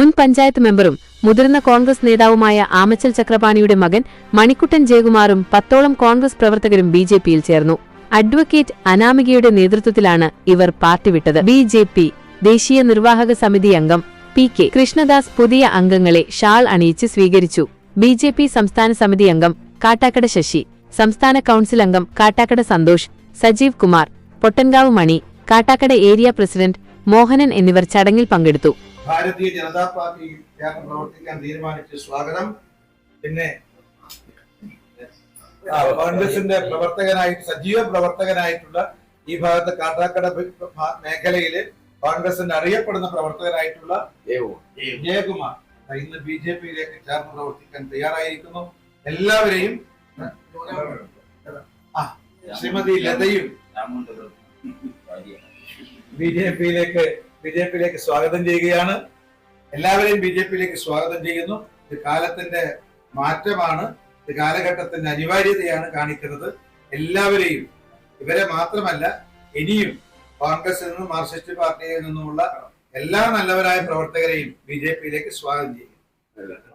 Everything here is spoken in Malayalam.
മുൻ പഞ്ചായത്ത് മെമ്പറും മുതിർന്ന കോൺഗ്രസ് നേതാവുമായ ആമച്ചൽ ചക്രപാണിയുടെ മകൻ മണിക്കുട്ടൻ ജയകുമാറും പത്തോളം കോൺഗ്രസ് പ്രവർത്തകരും ബി ജെ പിയിൽ ചേർന്നു. അഡ്വക്കേറ്റ് അനാമികയുടെ നേതൃത്വത്തിലാണ് ഇവർ പാർട്ടി വിട്ടത്. ബി ജെ പി ദേശീയ നിർവാഹക സമിതി അംഗം പി കെ കൃഷ്ണദാസ് പുതിയ അംഗങ്ങളെ ഷാൾ അണിയിച്ച് സ്വീകരിച്ചു. ബി ജെ പി സംസ്ഥാന സമിതി അംഗം കാട്ടാക്കട ശശി സംസ്ഥാന കൌൺസിൽ അംഗം കാട്ടാക്കട സന്തോഷ് സജീവ് കുമാർ പൊട്ടൻകാവ് മണി കാട്ടാക്കട ഏരിയ പ്രസിഡന്റ് മോഹനൻ എന്നിവർ ചടങ്ങിൽ പങ്കെടുത്തു. ഭാരതീയ ജനതാ പാർട്ടി ചേർന്ന് പ്രവർത്തിക്കാൻ തീരുമാനിച്ച് സ്വാഗതം. പിന്നെ കോൺഗ്രസിന്റെ പ്രവർത്തകനായി സജീവ പ്രവർത്തകനായിട്ടുള്ള ഈ ഭാഗത്ത് കാട്ടാക്കട മേഖലയിൽ കോൺഗ്രസിന്റെ അറിയപ്പെടുന്ന പ്രവർത്തകനായിട്ടുള്ള ജയകുമാർ ഇന്ന് ബി ജെ പിയിലേക്ക് ചേർന്ന് പ്രവർത്തിക്കാൻ തയ്യാറായിരിക്കുന്നു. എല്ലാവരെയും ശ്രീമതി ലതയും ബി ജെ പിയിലേക്ക് ബി ജെ പിയിലേക്ക് സ്വാഗതം ചെയ്യുകയാണ്. എല്ലാവരെയും ബി ജെ പിയിലേക്ക് സ്വാഗതം ചെയ്യുന്നു. ഇത് കാലത്തിന്റെ മാറ്റമാണ്. ഇത് കാലഘട്ടത്തിന്റെ അനിവാര്യതയാണ് കാണിക്കുന്നത്. എല്ലാവരെയും ഇവരെ മാത്രമല്ല ഇനിയും കോൺഗ്രസിൽ നിന്നും മാർക്സിസ്റ്റ് പാർട്ടിയിൽ നിന്നുമുള്ള എല്ലാ നല്ലവരായ പ്രവർത്തകരെയും ബി ജെ പിയിലേക്ക് സ്വാഗതം ചെയ്യും